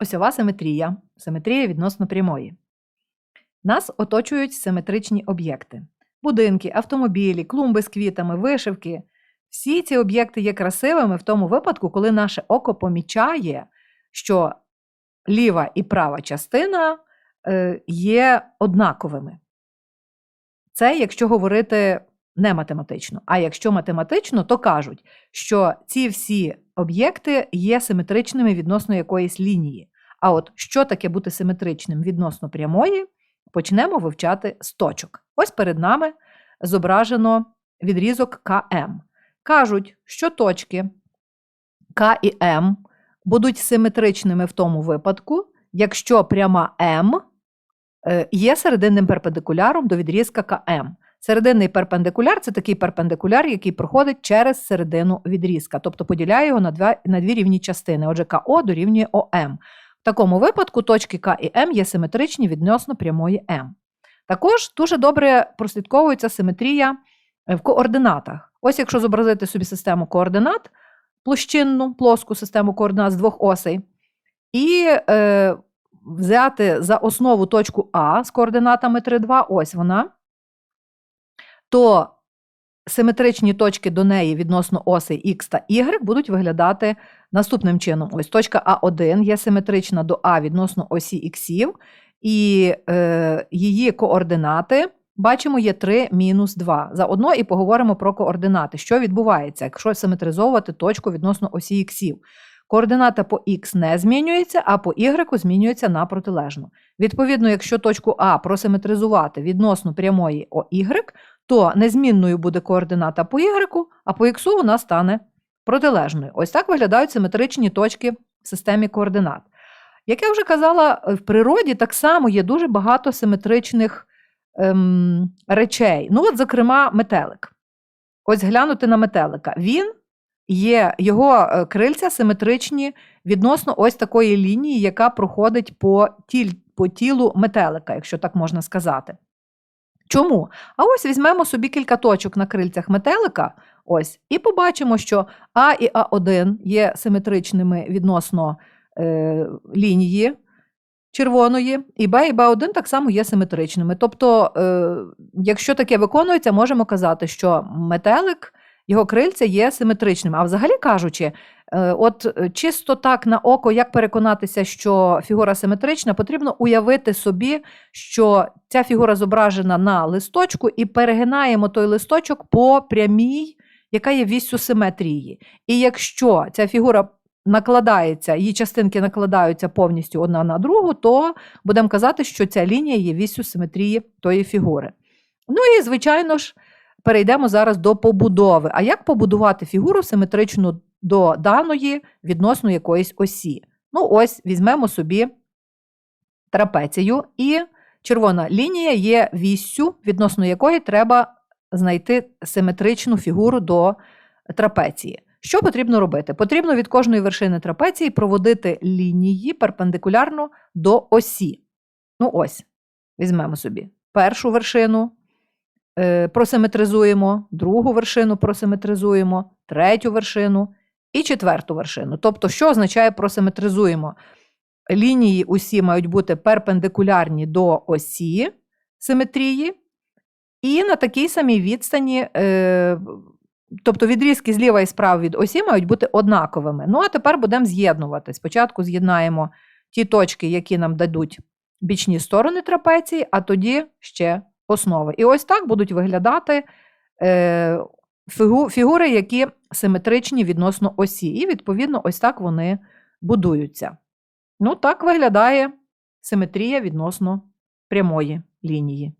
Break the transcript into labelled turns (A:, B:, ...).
A: Осьова симетрія. Симетрія відносно прямої. Нас оточують симетричні об'єкти: будинки, автомобілі, клумби з квітами, вишивки. Всі ці об'єкти є красивими в тому випадку, коли наше око помічає, що ліва і права частина е, є однаковими. Це якщо говорити не математично. А якщо математично, то кажуть, що ці всі об'єкти є симетричними відносно якоїсь лінії. А от що таке бути симетричним відносно прямої, почнемо вивчати з точок. Ось перед нами зображено відрізок КМ. Кажуть, що точки К і М будуть симетричними в тому випадку, якщо пряма М е, є серединним перпендикуляром до відрізка КМ. Серединний перпендикуляр це такий перпендикуляр, який проходить через середину відрізка, тобто поділяє його на, два, на дві рівні частини. Отже, КО дорівнює ОМ. В такому випадку точки К і М є симетричні відносно прямої М. Також дуже добре прослідковується симетрія в координатах. Ось якщо зобразити собі систему координат, площинну, плоску систему координат з двох осей, і е, взяти за основу точку А з координатами 3, 2, ось вона, то симетричні точки до неї відносно осей Х та Y будуть виглядати наступним чином. Ось точка А1 є симетрична до А відносно осі іксів, і е, її координати. Бачимо, є 3 мінус 2. Заодно і поговоримо про координати. Що відбувається, якщо симетризовувати точку відносно осі іксів. Координата по х не змінюється, а по y змінюється на протилежну. Відповідно, якщо точку А просиметризувати відносно прямої OY, то незмінною буде координата по y, а по х вона стане протилежною. Ось так виглядають симетричні точки в системі координат. Як я вже казала, в природі так само є дуже багато симетричних ем, речей. Ну, от, зокрема, метелик. Ось глянути на метелика. Він є, його е, крильця симетричні відносно ось такої лінії, яка проходить по, тіль, по тілу метелика, якщо так можна сказати. Чому? А ось візьмемо собі кілька точок на крильцях метелика, ось, і побачимо, що А і А1 є симетричними відносно е, лінії червоної, і Б і Б1 так само є симетричними. Тобто, е, якщо таке виконується, можемо казати, що метелик, його крильця є симетричними. А взагалі кажучи, е, от чисто так на око, як переконатися, що фігура симетрична, потрібно уявити собі, що ця фігура зображена на листочку, і перегинаємо той листочок по прямій, яка є віссю симетрії. І якщо ця фігура накладається, її частинки накладаються повністю одна на другу, то будемо казати, що ця лінія є віссю симетрії тої фігури. Ну і, звичайно ж, перейдемо зараз до побудови. А як побудувати фігуру симетричну до даної відносно якоїсь осі? Ну, ось візьмемо собі трапецію, і червона лінія є віссю, відносно якої треба знайти симетричну фігуру до трапеції. Що потрібно робити? Потрібно від кожної вершини трапеції проводити лінії перпендикулярно до осі. Ну, ось, візьмемо собі першу вершину, просиметризуємо, другу вершину просиметризуємо, третю вершину і четверту вершину. Тобто, що означає просиметризуємо? Лінії усі мають бути перпендикулярні до осі симетрії, і на такій самій відстані. Е, Тобто відрізки зліва і справа від осі мають бути однаковими. Ну, а тепер будемо з'єднувати. Спочатку з'єднаємо ті точки, які нам дадуть бічні сторони трапеції, а тоді ще основи. І ось так будуть виглядати е, фігури, які симетричні відносно осі. І, відповідно, ось так вони будуються. Ну, так виглядає симетрія відносно прямої лінії.